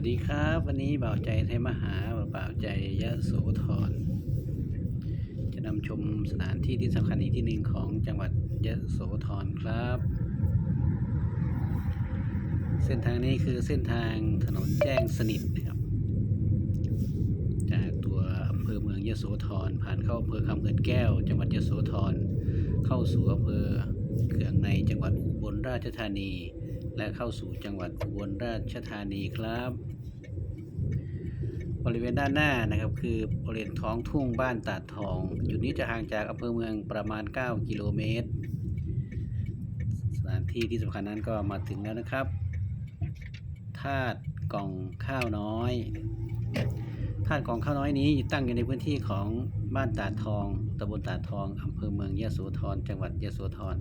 วัสดีครับ วันนี้เบ่าใจไทยมหาเบ่าใจยะโสธรจะนำชมสถานที่ที่สำคัญอีกที่หนึ่งของจังหวัดยะโสธรครับ เส้นทางนี้คือเส้นทางถนนแจ้งสนิทนะครับ จากตัวอำเภอเมืองยะโสธรผ่านเข้าอำเภอคำเกินแก้ว จังหวัดยะโสธรเข้าสู่อำเภอเขื่องในจังหวัดอุบลราชธานี และเข้าสู่จังหวัดอุบลราชธานีครับ บริเวณด้านหน้านะครับ คือบริเวณท้องทุ่งบ้านตาดทอง จุดนี้จะห่างจากอำเภอเมืองประมาณ 9 กิโลเมตร สถานที่ที่สำคัญนั้นก็มาถึงแล้วนะครับธาตุกล่องข้าวน้อยธาตุกล่องข้าวน้อยนี้ตั้งอยู่ในพื้นที่ของบ้านตาดทองตำบลตาดทองอำเภอเมืองยะโสธรจังหวัดยะโสธร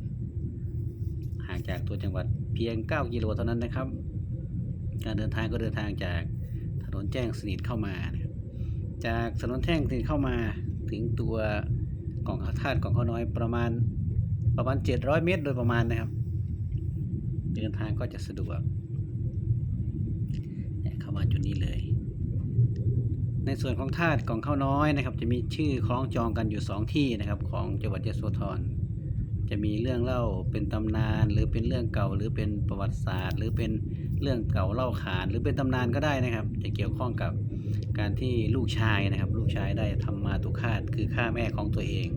ห่างจากตัวจังหวัด เพียง 9 กิโลเท่านั้นนะครับ การเดินทางก็เดินทางจากถนนแจ้งสนิทเข้ามา จากถนนแจ้งสนิทเข้ามาถึงตัวกล่องธาตุกล่องข้าวน้อยประมาณประมาณ 700 เมตรโดยประมาณนะครับ เดินทางก็จะสะดวกเข้ามาจุดนี้เลย ในส่วนของธาตุกล่องข้าวน้อยนะครับ จะมีชื่อคล้องจองกันอยู่ 2 ที่นะครับ ของจังหวัดยโสธร จะมีเรื่องเล่าเป็นตำนาน หรือเป็นเรื่องเก่า หรือเป็นประวัติศาสตร์ หรือเป็นเรื่องเก่าเล่าขาน หรือเป็นตำนานก็ได้นะครับ จะเกี่ยวข้องกับการที่ลูกชายนะครับ ลูกชายได้ทำมาตุคาตคือฆ่าแม่ของตัวเอง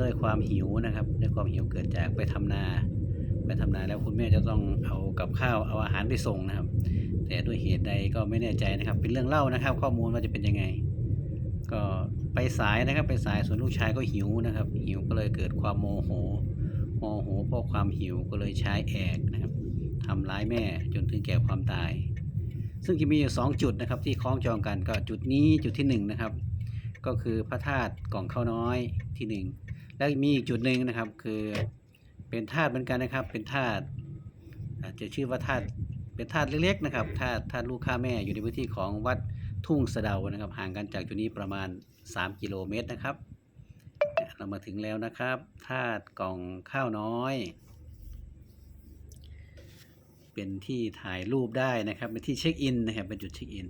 ด้วยความหิวนะครับด้วยความหิวเกิดจากไปทำนา ไปทำนาแล้วคุณแม่จะต้องเอากับข้าวเอาอาหารไปส่งนะครับ แต่ด้วยเหตุใดก็ไม่แน่ใจนะครับ เป็นเรื่องเล่านะครับ ข้อมูลว่าจะเป็นยังไง ก็ ไปสายนะครับไปสายส่วนลูกชายก็หิวนะครับ หิวก็เลยเกิดความโมโหโมโหเพราะความหิวก็เลยใช้แอกนะครับทำร้ายแม่จนถึงแก่ความตาย ซึ่งจะมีอยู่สองจุดนะครับที่คล้องจองกันก็จุดนี้จุดที่หนึ่งนะครับ ก็คือพระธาตุกล่องข้าวน้อยที่หนึ่งแล้วมีอีกจุดหนึ่งนะครับคือเป็นธาตุเหมือนกันนะครับ เป็นธาตุอาจจะชื่อว่าธาตุเป็นธาตุเล็กๆนะครับธาตุธาตุลูกฆ่าแม่อยู่ในพื้นที่ของวัด ทุ่งสะเดานะครับ ห่างกันจากจุดนี้ประมาณ 3 กิโลเมตรนะครับ เรามาถึงแล้วนะครับธาตุกล่องข้าวน้อย เป็นที่ถ่ายรูปได้นะครับ เป็นที่เช็คอินนะครับ เป็นจุดเช็คอิน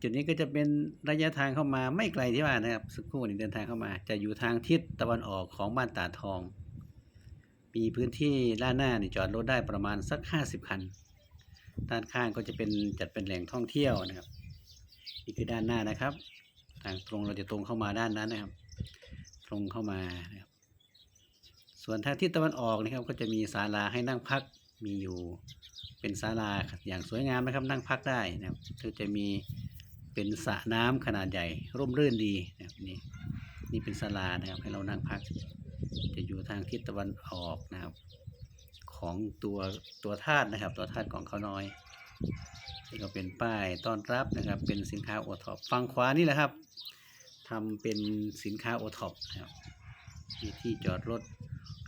จุดนี้ก็จะเป็นระยะทางเข้ามาไม่ไกลที่ว่านะครับ สักครู่นี้เดินทางเข้ามา จะอยู่ทางทิศตะวันออกของบ้านตาทอง มีพื้นที่ด้านหน้านี่จอดรถได้ประมาณสัก 50 คัน ด้านข้างก็จะเป็นจัดเป็นแหล่งท่องเที่ยวนะครับ นี่คือด้านหน้านะครับ ทางตรงเราจะตรงเข้ามาด้านนั้นนะครับ ตรงเข้ามานะครับ ส่วนทางทิศตะวันออกนะครับ ก็จะมีศาลาให้นั่งพักมีอยู่เป็นศาลาอย่างสวยงามนะครับ นั่งพักได้นะครับก็จะมีเป็นสระน้ำขนาดใหญ่ ร่มรื่นดีนะครับนี่นี่เป็นศาลานะครับ ให้เรานั่งพัก จะอยู่ทางทิศตะวันออกนะครับ ของตัวตัวธาตุนะครับ ตัวธาตุของเขาน้อย นี่ก็เป็นป้ายต้อนรับนะครับ เป็นสินค้าโอท็อปฝั่งขวานี่แหละครับทำเป็นสินค้าโอท็อปนะครับมีที่จอดรถ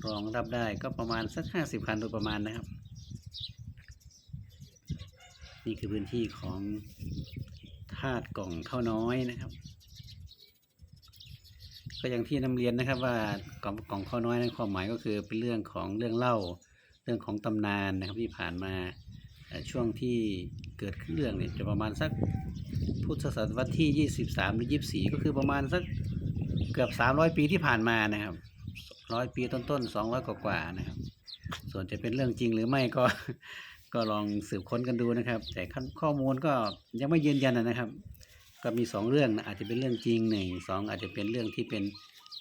รองรับได้ก็ประมาณสักห้าสิบคันโดยประมาณนะครับ นี่คือพื้นที่ของธาตุกล่องข้าวน้อยนะครับ ก็อย่างที่นำเรียนนะครับว่ากล่องกล่องข้าวน้อยนั้นความหมายก็คือเป็นเรื่องของเรื่องเล่าเรื่องของตำนานนะครับที่ผ่านมาช่วงที่ เกิดขึ้นเรื่องเนี่ยจะประมาณสักพุทธศตวรรษที่ 23 หรือ 24 ก็คือประมาณสักเกือบ 300 ปีที่ผ่านมานะครับร้อยปีต้นๆ 200 กว่าๆนะครับ ส่วนจะเป็นเรื่องจริงหรือไม่ก็ก็ลองสืบค้นกันดูนะครับ แต่ข้อมูลก็ยังไม่ยืนยันนะครับ ก็มี 2 เรื่องนะอาจจะเป็นเรื่องจริงหนึ่งสองอาจจะเป็นเรื่องที่เป็น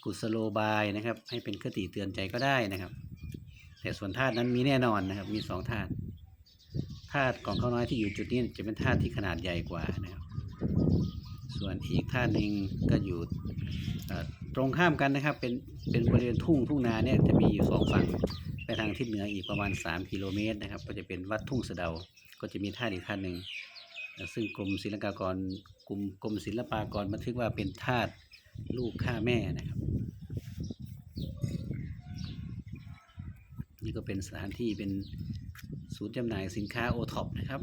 กุศโลบายนะครับ ให้เป็นคติเตือนใจก็ได้นะครับ แต่ส่วนธาตุนั้นมีแน่นอนนะครับ มีสองธาตุาตุของเขาน้อยที่อยู่จุดนี้จะเป็นธาตุที่ขนาดใหญ่กว่านะครับ ส่วนอีกธาตุหนึ่งก็อยู่ตรงข้ามกันนะครับ เป็นเป็นบริเวณทุ่งทุ่งนาเนี่ยจะมีอยู่สองฝั่งไปทางทิศเหนืออีกประมาณ 3 กิโลเมตรนะครับ ก็จะเป็นวัดทุ่งสะเดา ก็จะมีธาตุอีกธาตุหนึ่งซึ่งกรมศิลปากรกรมกรมศิลปากรบันทึกว่าเป็นธาตุลูกฆ่าแม่นะครับ นี่ก็เป็นสถานที่เป็น ศูนย์จำหน่ายสินค้าโอท็อปนะครับ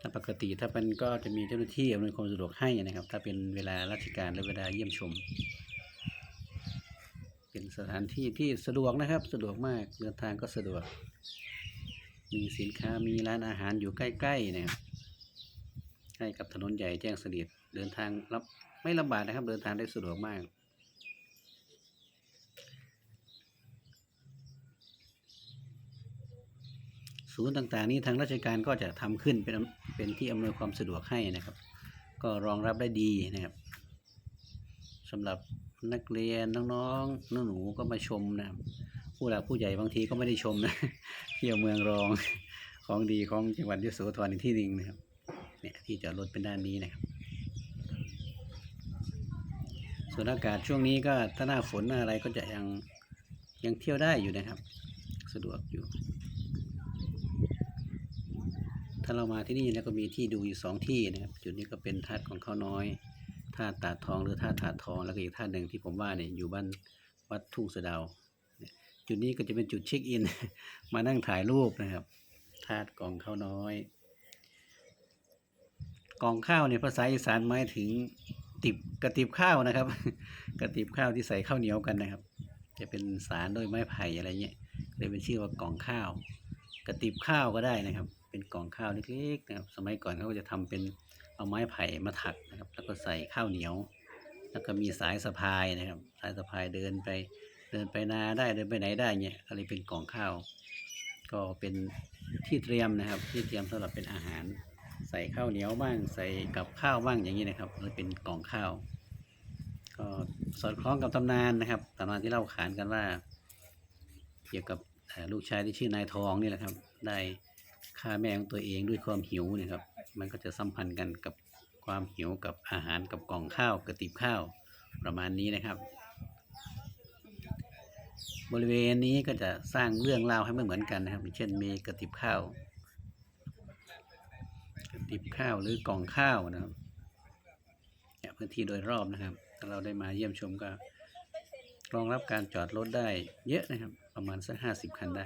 ถ้าปกติถ้าเป็นก็จะมีเจ้าหน้าที่อำนวยความสะดวกให้นะครับ ถ้าเป็นเวลาราชการและเวลาเยี่ยมชม เป็นเป็นสถานที่ที่สะดวกนะครับ สะดวกมากเดินทางก็สะดวก มีสินค้ามีร้านอาหารอยู่ใกล้ๆนะครับใกล้กับถนนใหญ่แจ้งสนิทเดินทางรับ ไม่ลำบากนะครับ เดินทางได้สะดวกมาก ศูนย์ต่างๆ นี้ทางราชการก็จะทำขึ้นเป็นเป็นที่อำนวยความสะดวกให้นะครับ ก็รองรับได้ดีนะครับสำหรับนักเรียนน้องๆน้าหนูก็มาชมนะครับผู้หลักผู้ใหญ่บางทีก็ไม่ได้ชมนะเที่ยวเมืองรองของดีของจังหวัดยโสธรอีกที่หนึ่งนะครับเนี่ยที่จอดรถเป็นด้านนี้นะครับ ส่วนอากาศช่วงนี้ก็ถ้าหน้าฝนหน้าอะไรก็จะยังยังเที่ยวได้อยู่นะครับ สะดวกอยู่ ถ้าเรามาที่นี่แล้วก็มีที่ดูอยู่สองที่นะครับ จุดนี้ก็เป็นธาตุของข้าวน้อยธาตุตาทองหรือธาตุถาทอง แล้วก็อีกธาตุหนึ่งที่ผมว่าเนี่ยอยู่บ้านวัดทุ่งสะดาเนี่ยจุดนี้ก็จะเป็นจุดเช็คอิน มานั่งถ่ายรูปนะครับธาตุกองข้าวน้อย กองข้าวเนี่ยภาษาอีสานหมายถึง ติบกระติบข้าวนะครับ กระติบข้าวที่ใส่ข้าวเหนียวกันนะครับ จะเป็นสารด้วยไม้ไผ่อะไรเงี้ยเลยเป็นชื่อว่ากล่องข้าว กระติบข้าวก็ได้นะครับ เป็นกล่องข้าวเล็กๆนะครับ สมัยก่อนเขาก็จะทำเป็นเอาไม้ไผ่มาถักนะครับ แล้วก็ใส่ข้าวเหนียว แล้วก็มีสายสะพายนะครับ สายสะพายเดินไปเดินไปนาได้เดินไปไหนได้เนี่ยก็เลยเป็นกล่องข้าว ก็เป็นที่เตรียมนะครับ ที่เตรียมสำหรับเป็นอาหาร ใส่ข้าวเหนียวบ้างใส่กับข้าวบ้างอย่างนี้นะครับเลยเป็นกล่องข้าว ก็สอดคล้องกับตำนานนะครับตำนานที่เล่าขานกันว่า เกี่ยวกับลูกชายที่ชื่อนายทองนี่แหละครับ ได้ฆ่าแม่ของตัวเองด้วยความหิวเนะครับ มันก็จะสัมพันธ์กันกับความหิวกับอาหารกับกล่องข้าวกระติบข้าวประมาณนี้นะครับ บริเวณนี้ก็จะสร้างเรื่องราวให้ไม่เหมือนกันนะครับอย่างเช่นมีกระติบข้าว ติบข้าวหรือกล่องข้าวนะครับเนี่ยพื้นที่โดยรอบนะครับถ้าเราได้มาเยี่ยมชมก็รองรับการจอดรถได้เยอะนะครับ ประมาณสักห้าสิบคันได้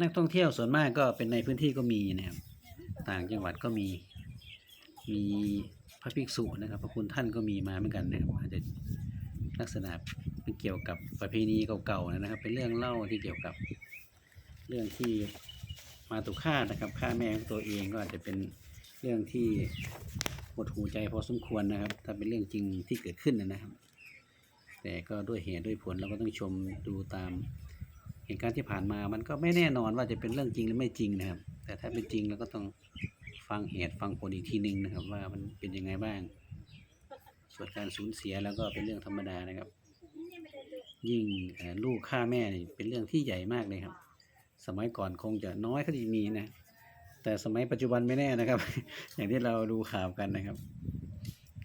นักท่องเที่ยวส่วนมากก็เป็นในพื้นที่ก็มีนะครับ ต่างจังหวัดก็มี มีพระภิกษุนะครับ พระคุณท่านก็มีมาเหมือนกันนะครับอาจจะลักษณะเป็นเกี่ยวกับประเพณีเก่าๆนะครับ เป็นเรื่องเล่าที่เกี่ยวกับเรื่องที่ มาตุฆ่าตนะครับฆ่าแม่ของตัวเองก็อาจจะเป็นเรื่องที่หดหูใจพอสมควรนะครับ ถ้าเป็นเรื่องจริงที่เกิดขึ้นนะครับ แต่ก็ด้วยเหตุด้วยผลเราก็ต้องชมดูตามเหตุการณ์ที่ผ่านมามันก็ไม่แน่นอนว่าจะเป็นเรื่องจริงหรือไม่จริงนะครับ แต่ถ้าเป็นจริงเราก็ต้องฟังเหตุฟังผลอีกทีหนึ่งนะครับ ว่ามันเป็นยังไงบ้าง ส่วนการสูญเสียแล้วก็เป็นเรื่องธรรมดานะครับ ยิ่งลูกฆ่าแม่นี่เป็นเรื่องที่ใหญ่มากเลยครับ สมัยก่อนคงจะน้อยเขาจะมีนะ แต่สมัยปัจจุบันไม่แน่นะครับ อย่างที่เราดูข่าวกันนะครับ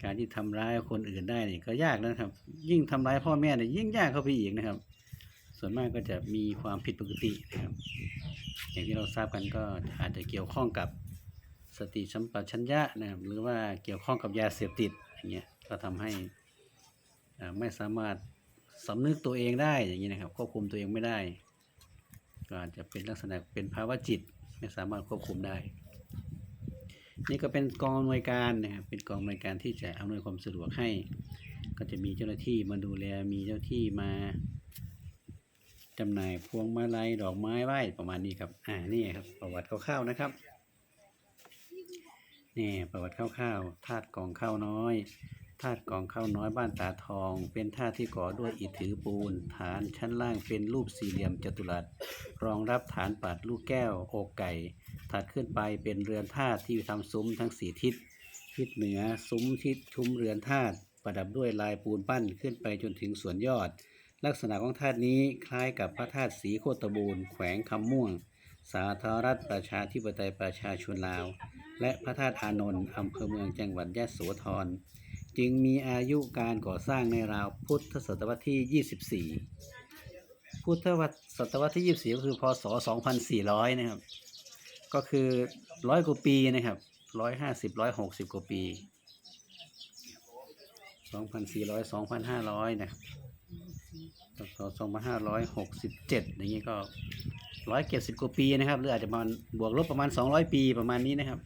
การที่ทำร้ายคนอื่นได้นี่ก็ยากนะครับ ยิ่งทำร้ายพ่อแม่เนี่ยยิ่งยากเข้าไปอีกนะครับ ส่วนมากก็จะมีความผิดปกตินะครับ อย่างที่เราทราบกันก็อาจจะเกี่ยวข้องกับสติสัมปชัญญะนะครับ หรือว่าเกี่ยวข้องกับยาเสพติดอย่างเงี้ยก็ทำให้อ่าไม่สามารถสำนึกตัวเองได้อย่างนี้นะครับควบคุมตัวเองไม่ได้ ก็อาจจะเป็นลักษณะเป็นภาวะจิตไม่สามารถควบคุมได้ นี่ก็เป็นกองอำนวยการนะครับเป็นกองอำนวยการที่จะอำนวยความสะดวกให้ ก็จะมีเจ้าหน้าที่มาดูแลมีเจ้าหน้าที่มาจำหน่ายพวงมาลัยดอกไม้ไหว้ประมาณนี้ครับอ่านี่ครับประวัติคร่าวๆนะครับนี่ประวัติคร่าวๆธาตุกองข้าวน้อย ธาตุกองข้าวน้อยบ้านตาทอง เป็นธาตุที่ก่อด้วยอิฐถือปูน ฐานชั้นล่างเป็นรูปสี่เหลี่ยมจัตุรัส รองรับฐานปัดลูกแก้วอกไก่ ถัดขึ้นไปเป็นเรือนธาตุที่ทำซุ้มทั้งสี่ทิศ ทิศเหนือซุ้มทิศชุมเรือนธาตุประดับด้วยลายปูนปั้นขึ้นไปจนถึงส่วนยอด ลักษณะของธาตุนี้คล้ายกับพระธาตุสีโคตบูรณ์แขวงคำม่วง สาธารณรัฐประชาธิปไตยประชาชนลาว และพระธาตุอานนท์อำเภอเมืองจังหวัดยะโสธร จึงมีอายุการก่อสร้างในราวพุทธศตวรรษที่ 24 พุทธศตวรรษที่ 24 ก็คือพศ 2400 นะครับ ก็คือร้อยกว่าปีนะครับร้อยห้าสิบร้อยหกสิบกว่าปีสองพันสี่ร้อยสองพันห้าร้อยนะครับพศสองพันห้าร้อยหกสิบเจ็ดอย่างนี้ก็ร้อยเจ็ดสิบกว่าปีนะครับ หรืออาจจะประมาณบวกลบประมาณสองร้อยปีประมาณนี้นะครับ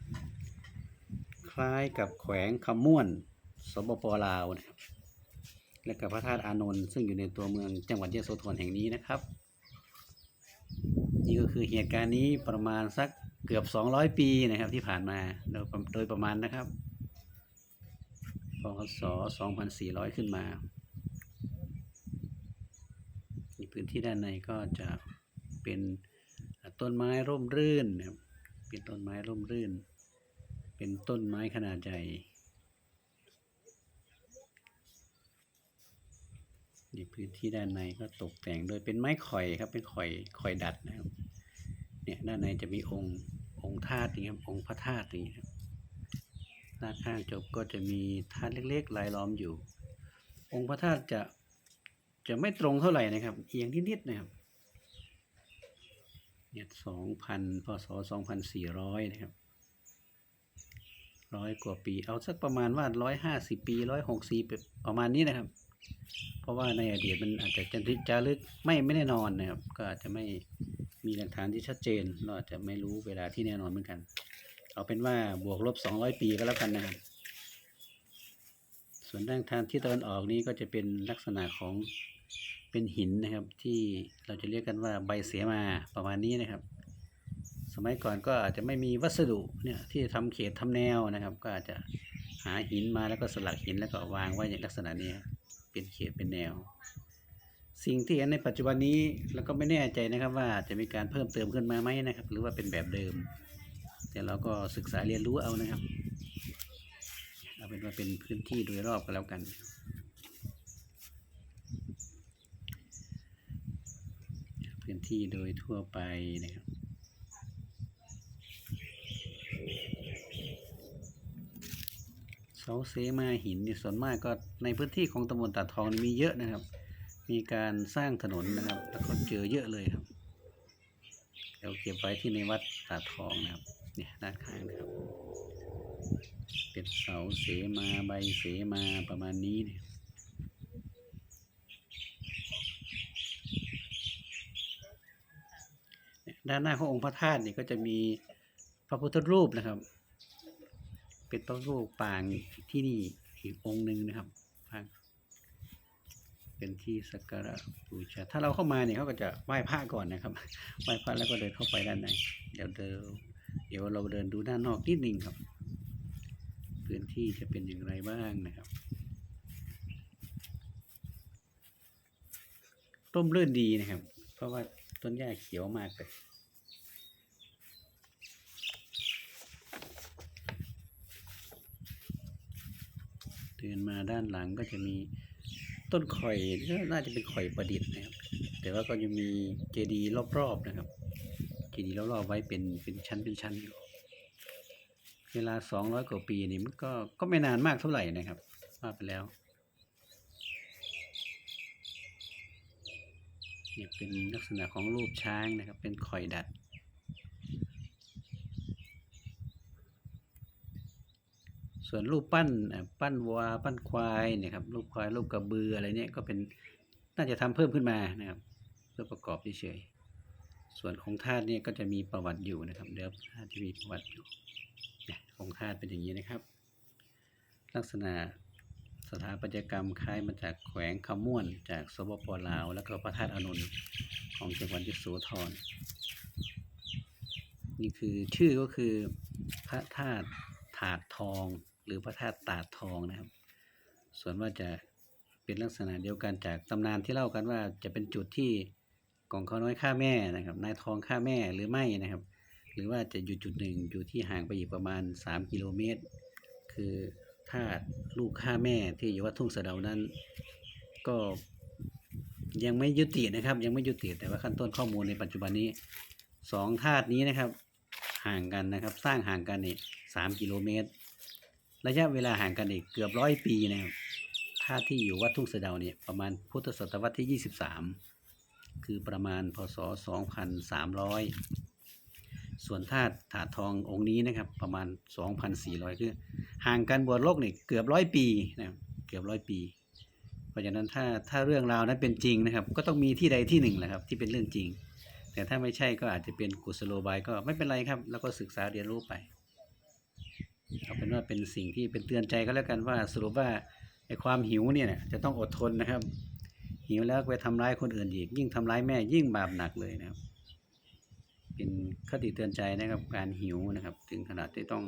คล้ายกับแขวงคำม่วน สปปลาวนะครับและกับพระธาตุอานนท์ซึ่งอยู่ในตัวเมืองจังหวัดยโสธรแห่งนี้นะครับ นี่ก็คือเหตุการณ์นี้ประมาณสักเกือบ 200 ปีนะครับที่ผ่านมาโดยประโดยประมาณนะครับพศ2400 ขึ้นมานี่พื้นที่ด้านในก็จะเป็นต้นไม้ร่มรื่นนะครับเป็นต้นไม้ร่มรื่น เป็นต้นไม้ขนาดใหญ่ นี่พื้นที่ด้านในก็ตกแต่งโดยเป็นไม้ข่อยครับเป็นข่อยข่อยดัดนะครับ เนี่ยด้านในจะมีองค์องค์ธาตุอย่าตีครับองค์พระธาตุอย่าตีครับด้านข้างจบก็จะมีธาตุเล็กๆลายล้อมอยู่ องค์พระธาตุจะจะไม่ตรงเท่าไหร่นะครับ เอียงนิดๆนะครับเนี่ยสองพันพศสองพันสี่ร้อยนะครับร้อยกว่าปี เอาสักประมาณว่าร้อยห้าสิบปีร้อยหกสิบประมาณนี้นะครับ เพราะว่าในอดีตมันอาจจะจะจารึกไม่ไม่แน่นอนนะครับ ก็อาจจะไม่มีหลักฐานที่ชัดเจนเราอาจจะไม่รู้เวลาที่แน่นอนเหมือนกัน เอาเป็นว่าบวกลบสองร้อยปีก็แล้วกันนะครับส่วนด้านทางที่ตะวันออกนี้ก็จะเป็นลักษณะของเป็นหินนะครับ ที่เราจะเรียกกันว่าใบเสมาประมาณนี้นะครับ สมัยก่อนก็อาจจะไม่มีวัสดุเนี่ยที่ทำเขตทำแนวนะครับ ก็อาจจะหาหินมาแล้วก็สลักหินแล้วก็วางไว้ในลักษณะนี้ เป็นเขตเป็นแนว สิ่งที่เห็นในปัจจุบันนี้แล้วก็ไม่แน่ใจนะครับว่าจะมีการเพิ่มเติมขึ้นมาไหมนะครับ หรือว่าเป็นแบบเดิม แต่เราก็ศึกษาเรียนรู้เอานะครับเอาเป็นว่าเป็นพื้นที่โดยรอบก็แล้วกันพื้นที่โดยทั่วไปนะครับ เสาเสมาหินนี่ส่วนมากก็ในพื้นที่ของตำบลตาทองนี่มีเยอะนะครับ มีการสร้างถนนนะครับ แล้วก็เจอเยอะเลยครับเดี๋ยวเก็บไว้ที่ในวัดตาทองนะครับเนี่ยด้านข้างนะครับเป็นเสาเสมาใบเสมาประมาณนี้เนี่ยเนี่ยด้านหน้าขององค์พระธาตุนี่ก็จะมีพระพุทธรูปนะครับ เป็นพระรูปปางที่นี่อีกองค์หนึ่งนะครับเป็นที่สักการะบูชา ถ้าเราเข้ามาเนี่ยเขาก็จะไหว้พระก่อนนะครับ ไหว้พระแล้วก็เดินเข้าไปด้านใน เดี๋ยวเดินเดี๋ยวเราเดินดูด้านนอกนิดนึงครับ พื้นที่จะเป็นอย่างไรบ้างนะครับร่มรื่นดีนะครับ เพราะว่าต้นหญ้าเขียวมากเลย ดินมาด้านหลังก็จะมีต้นข่อยก็น่าจะเป็นข่อยประดิษฐ์นะครับ แต่ว่าก็ยังมีเจดีย์รอบๆนะครับ เจดีย์รอบๆไว้เป็นเป็นชั้นเป็นชั้นอยู่ เวลาสองร้อยกว่าปีนี่มันก็ก็ไม่นานมากเท่าไหร่นะครับว่าไปแล้วเนี่ยเป็นลักษณะของรูปช้างนะครับ เป็นข่อยดัด ส่วนรูปปั้นปั้นวัวปั้นควายเนี่ยครับรูปควายรูปกระบืออะไรเนี่ยก็เป็นน่าจะทำเพิ่มขึ้นมานะครับเพื่อประกอบเฉยๆส่วนของธาตุเนี่ยก็จะมีประวัติอยู่นะครับเดี๋ยวธาตุจะมีประวัติอยู่เนี่ยของธาตุเป็นอย่างนี้นะครับ ลักษณะสถาปัตยกรรมคล้ายมาจากแขวงคำม่วนจากสปปลาว แล้วก็พระธาตุอานนของจังหวัดยโสธรนี่คือชื่อก็คือพระธาตุถาดทอง หรือพระธาตุตาทองนะครับ ส่วนว่าจะเป็นลักษณะเดียวกันจากตำนานที่เล่ากันว่าจะเป็นจุดที่กองเขาน้อยฆ่าแม่นะครับนายทองฆ่าแม่หรือไม่นะครับ หรือว่าจะอยู่จุดหนึ่งอยู่ที่ห่างไปอีกประมาณ 3 กิโลเมตร คือธาตุลูกฆ่าแม่ที่อยู่วัดทุ่งเสดานั้น ก็ยังไม่ยุตินะครับ ยังไม่ยุติแต่ว่าขั้นต้นข้อมูลในปัจจุบันนี้สองธาตุนี้นะครับห่างกันนะครับ สร้างห่างกันนี่สามกิโลเมตร ระยะเวลาห่างกันอีกเกือบร้อยปีนะครับธาตุที่อยู่วัดทุ่งเสดาเนี่ยประมาณพุทธศตวรรษที่ยี่สิบสามคือประมาณพศสองพันสามร้อยส่วนธาตุถาทององค์นี้นะครับประมาณสองพันสี่ร้อยคือห่างกันบวชโลกนี่เกือบร้อยปีนะครับเกือบร้อยปี เพราะฉะนั้นถ้าถ้าเรื่องราวนั้นเป็นจริงนะครับ ก็ต้องมีที่ใดที่หนึ่งแหละครับที่เป็นเรื่องจริง แต่ถ้าไม่ใช่ก็อาจจะเป็นกุศโลบายก็ไม่เป็นไรครับ แล้วก็ศึกษาเรียนรู้ไป เอาเป็นว่าเป็นสิ่งที่เป็นเตือนใจก็แล้วกันว่าสรุปว่าไอ้ความหิวเนี่ยจะต้องอดทนนะครับ หิวแล้วไปทำร้ายคนอื่นอีก ยิ่งทำร้ายแม่ยิ่งบาปหนักเลยนะครับ เป็นคติเตือนใจนะครับการหิวนะครับ ถึงขนาดที่ต้อง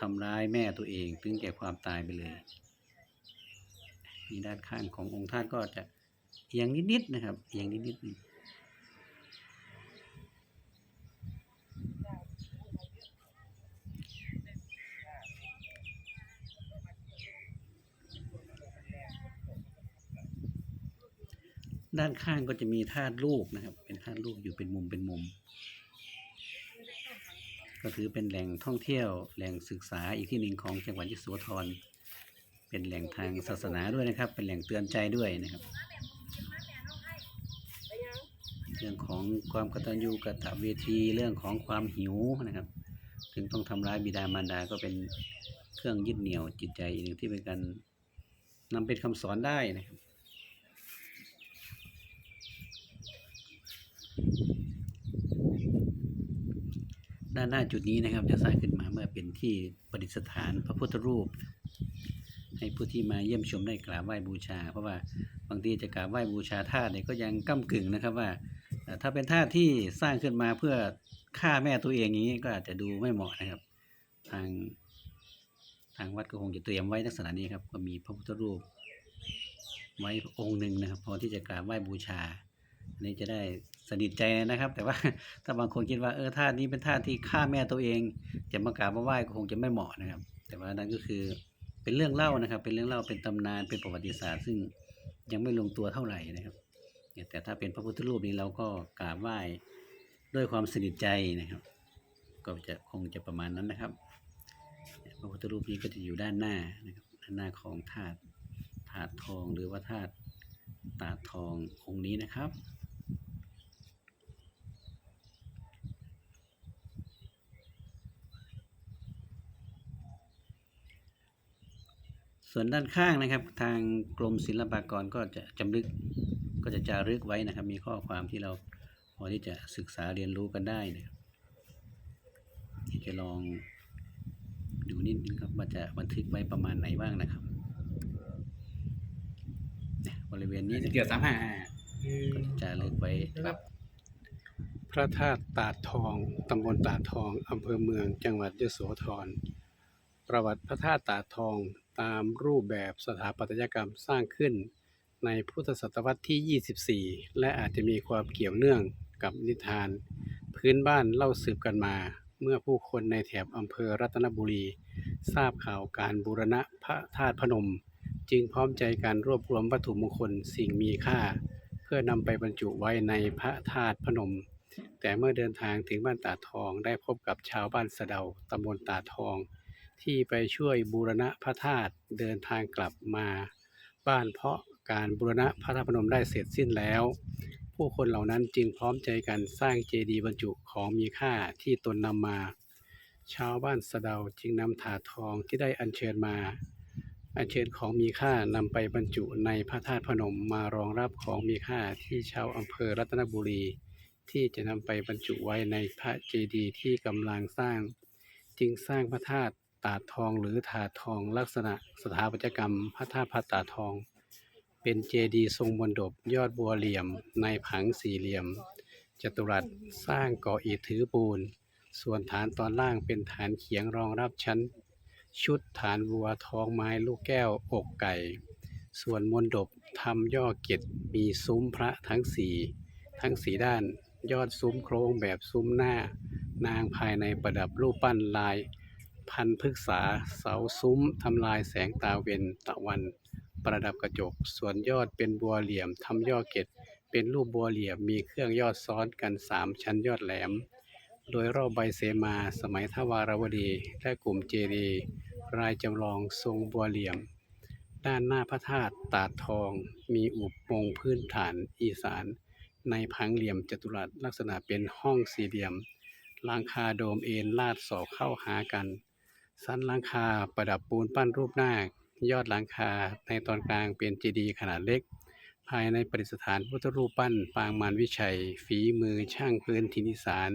ทำร้ายแม่ตัวเอง ถึงแก่ความตายไปเลยนี่ด้านข้างขององค์ท่านก็จะเอียงนิดๆนะครับเอียงนิดๆ ด้านข้างก็จะมีธาตุลูกนะครับ เป็นธาตุลูกอยู่เป็นมุมเป็นมุม ก็ถือเป็นแหล่งท่องเที่ยว แหล่งศึกษาอีกที่หนึ่งของจังหวัดยโสธร เป็นแหล่งทางศาสนาด้วยนะครับ เป็นแหล่งเตือนใจด้วยนะครับ เรื่องของความกตัญญูกตเวทีเรื่องของความหิวนะครับ ถึงต้องทำร้ายบิดามารดาก็เป็นเครื่องยึดเหนี่ยวจิตใจอีกหนึ่งที่เป็นการนำเป็นคำสอนได้นะครับ ด้านหน้าจุดนี้นะครับจะสร้างขึ้นมาเมื่อเป็นที่ประดิษฐานพระพุทธรูป ให้ผู้ที่มาเยี่ยมชมได้กราบไหว้บูชา เพราะว่าบางทีจะกราบไหว้บูชาธาตุเนี่ยก็ยังก้ากึ่งนะครับว่า ถ้าเป็นธาตุที่สร้างขึ้นมาเพื่อฆ่าแม่ตัวเองอย่างนี้ก็อาจจะดูไม่เหมาะนะครับ ทางทางวัดก็คงจะเตรียมไว้ลักษณะนี้ครับก็มีพระพุทธรูปไว้องค์หนึ่งนะครับพอที่จะกราบไหว้บูชา อันนี้จะได้สนิทใจนะครับ แต่ว่าถ้าบางคนคิดว่าเออธาตุนี้เป็นธาตุที่ฆ่าแม่ตัวเอง จะมากราบมาไหว้ก็คงจะไม่เหมาะนะครับ แต่ว่านั่นก็คือเป็นเรื่องเล่านะครับ เป็นเรื่องเล่าเป็นตำนานเป็นประวัติศาสตร์ซึ่งยังไม่ลงตัวเท่าไหร่นะครับเนี่ยแต่ถ้าเป็นพระพุทธรูปนี้เราก็กราบไหว้ด้วยความสนิทใจนะครับ ก็จะคงจะประมาณนั้นนะครับ พระพุทธรูปนี้ก็จะอยู่ด้านหน้านะครับด้านหน้าของธาตุธาตุทองหรือว่าธาตุตาทององค์นี้นะครับ ส่วนด้านข้างนะครับ ทางกรมศิลปากรก็จะจำลึกก็จะจารึกไว้นะครับ มีข้อความที่เราพอที่จะศึกษาเรียนรู้กันได้นะครับที่จะลองดูนิดนึงครับว่าจะบันทึกไว้ประมาณไหนบ้างนะครับเนี่ยบริเวณนี้เกี่ยวสามห้าก็จะจารึกไว้ครับพระธาตุตาดทอง ตำบลตาดทอง อำเภอเมือง จังหวัดยโสธร ประวัติพระธาตุตาดทอง ตามรูปแบบสถาปัตยกรรมสร้างขึ้น ในพุทธศตวรรษที่ 24 และอาจจะมีความเกี่ยวเนื่องกับนิทาน พื้นบ้านเล่าสืบกันมา เมื่อผู้คนในแถบอำเภอรัตนบุรี ทราบข่าวการบูรณะพระธาตุพนม จึงพร้อมใจการรวบรวมวัตถุมงคลสิ่งมีค่า เพื่อนำไปบรรจุไว้ในพระธาตุพนม แต่เมื่อเดินทางถึงบ้านตาทองได้พบกับชาวบ้านสะเดาตำบลตาทอง ที่ไปช่วยบูรณะพระธาตุเดินทางกลับมาบ้านเพราะการบูรณะพระธาตุพนมได้เสร็จสิ้นแล้ว ผู้คนเหล่านั้นจึงพร้อมใจกันสร้างเจดีย์บรรจุของมีค่าที่ตนนำมา ชาวบ้านสะเดาจึงนำถาดทองที่ได้อัญเชิญมา อัญเชิญของมีค่านำไปบรรจุในพระธาตุพนมมารองรับของมีค่าที่ชาวอำเภอรัตนบุรี ที่จะนำไปบรรจุไว้ในพระเจดีย์ที่กำลังสร้าง จึงสร้างพระธาตุ ตาทองหรือถาดทองลักษณะสถาปัตยกรรม พระธาตุพระตาทอง เป็นเจดีย์ทรงมนดบยอดบัวเหลี่ยม ในผังสี่เหลี่ยม จัตุรัสสร้างก่ออิฐถือปูน ส่วนฐานตอนล่างเป็นฐานเขียงรองรับชั้น ชุดฐานวัวทองไม้ลูกแก้วอกไก่ ส่วนมนดบทำย่อเกตมีซุ้มพระทั้งสี่ทั้งสีด้านยอดซุ้มโครงแบบซุ้มหน้า นางภายในประดับรูปปั้นลาย พันพฤกษาเสาซุ้มทำลายแสงตาเวนตะวัน ประดับกระจก ส่วนยอดเป็นบัวเหลี่ยมทำย่อเกตเป็นรูปบัวเหลี่ยมมีเครื่องยอดซ้อนกันสามชั้นยอดแหลม โดยรอบใบเสมาสมัยทวารวดีและกลุ่มเจดีรายจำลองทรงบัวเหลี่ยม ด้านหน้าพระธาตุตาดทอง มีอุปมงพื้นฐานอีสาน ในพังเหลี่ยมจัตุรัสลักษณะเป็นห้องสี่เหลี่ยมลังคาโดมเอ็นลาดศอกเข้าหากัน สันหลังคาประดับปูนปั้นรูปนาค ยอดหลังคาในตอนกลางเป็นเจดีย์ขนาดเล็ก ภายในประดิษฐานพุทธรูปปั้นปางมารวิชัย ฝีมือช่างพื้นทินอีสาน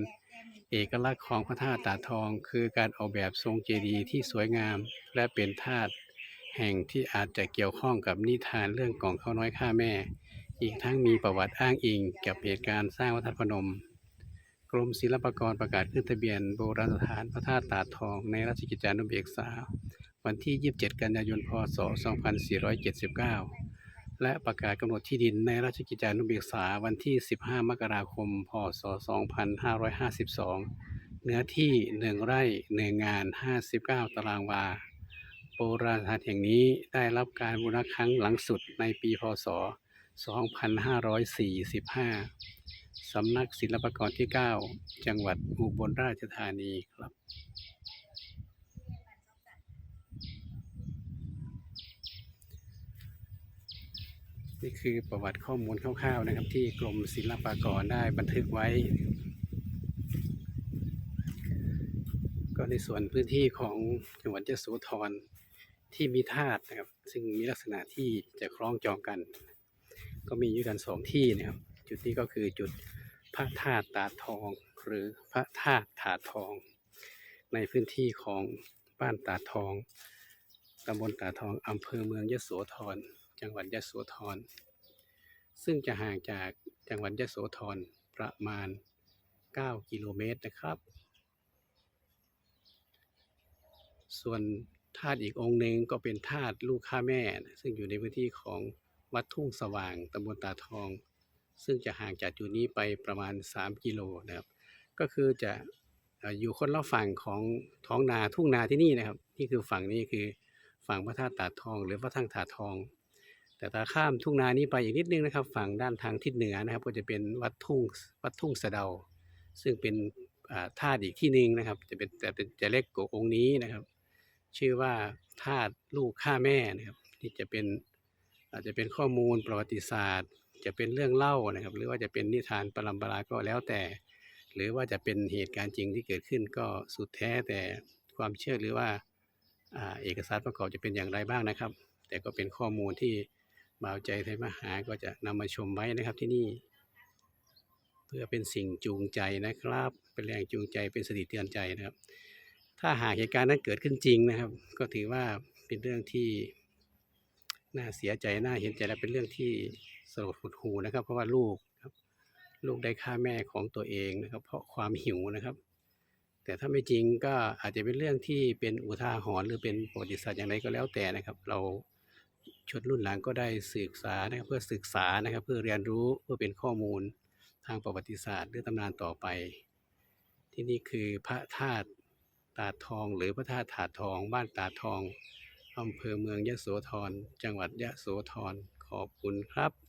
เอกลักษณ์ของพระธาตุตาทองคือการออกแบบทรงเจดีย์ที่สวยงาม และเป็นธาตุแห่งที่อาจจะเกี่ยวข้องกับนิทานเรื่องกล่องข้าวน้อยฆ่าแม่ อีกทั้งมีประวัติอ้างอิงกับเหตุการณ์สร้างวัดพนม รมศิลปากรประกาศขึ้นทะเบียนโบราณสถานพระธาตุตาดทองในราชกิจจานุเบกษา วันที่ 27 กันยายน พศ 2479 และประกาศกำหนดที่ดินในราชกิจจานุเบกษาวันที่ 15 มกราคม พศ 2552 เนื้อที่ 1 ไร่1งาน 59 ตารางวา โบราณสถานแห่งนี้ได้รับการบูรณะครั้งหลังสุดในปี พศ 2545 สำนักศิลปากรที่ 9 จังหวัดอุบลราชธานีครับ นี่คือประวัติข้อมูลคร่าวๆนะครับที่กรมศิลปากรได้บันทึกไว้ ก็ในส่วนพื้นที่ของจังหวัดยโสธรที่มีธาตุนะครับ ซึ่งมีลักษณะที่จะคล้องจองกัน ก็มีอยู่กันสองที่นะครับ จุดนี้ก็คือจุดพระธาตุตาทอง หรือพระธาตุถาทอง ในพื้นที่ของบ้านตาทองตำบลตาทองอำเภอเมืองยโสธร จังหวัดยโสธร ซึ่งจะห่างจากจังหวัดยโสธรประมาณ 9 กิโลเมตรนะครับ ส่วนธาตุอีกองค์หนึ่งก็เป็นธาตุลูกข้าแม่ ซึ่งอยู่ในพื้นที่ของวัดทุ่งสว่างตำบลตาทอง ซึ่งจะห่างจากจุดนี้ไปประมาณ 3 กิโลนะครับ ก็คือจะอยู่คนละฝั่งของท้องนาทุ่งนาที่นี่นะครับ นี่คือฝั่งนี้คือฝั่งพระธาตุตาทอง หรือพระทั้งตาทอง แต่ถ้าข้ามทุ่งนานี้ไปอีกนิดนึงนะครับ ฝั่งด้านทางทิศเหนือนะครับ ก็จะเป็นวัดทุ่งวัดทุ่งสะเดา ซึ่งเป็นธาตุอีกที่หนึ่งนะครับ จะเป็นแต่เป็นจะเล็กกว่าองค์นี้นะครับ ชื่อว่าธาตุลูกฆ่าแม่นะครับที่จะเป็นอาจจะเป็นข้อมูลประวัติศาสตร์ จะเป็นเรื่องเล่านะครับ หรือว่าจะเป็นนิทานปรัมปราก็แล้วแต่ หรือว่าจะเป็นเหตุการณ์จริงที่เกิดขึ้นก็สุดแท้แต่ความเชื่อหรือว่าเอกสารประกอบจะเป็นอย่างไรบ้างนะครับ แต่ก็เป็นข้อมูลที่บ่าวใจไทยมหาก็จะนำมาชมไว้นะครับที่นี่ เพื่อเป็นสิ่งจูงใจนะครับ เป็นแรงจูงใจเป็นสติเตือนใจนะครับ ถ้าหากเหตุการณ์นั้นเกิดขึ้นจริงนะครับ ก็ถือว่าเป็นเรื่องที่ น่าเสียใจน่าเห็นใจและเป็นเรื่องที่สลดหดหูนะครับ เพราะว่าลูกครับ ลูกได้ฆ่าแม่ของตัวเองนะครับ เพราะความหิวนะครับ แต่ถ้าไม่จริงก็อาจจะเป็นเรื่องที่เป็นอุทาหรณ์หรือเป็นประวัติศาสตร์อย่างไรก็แล้วแต่นะครับ เราชนรุ่นหลังก็ได้ศึกษานะครับเพื่อศึกษานะครับ เพื่อเรียนรู้เพื่อเป็นข้อมูลทางประวัติศาสตร์ หรือตำนานต่อไป ที่นี่คือพระธาตุตาทอง หรือพระธาตุถาดทอง บ้านตาทอง อำเภอเมืองยะโสธร จังหวัดยะโสธร ขอบคุณครับ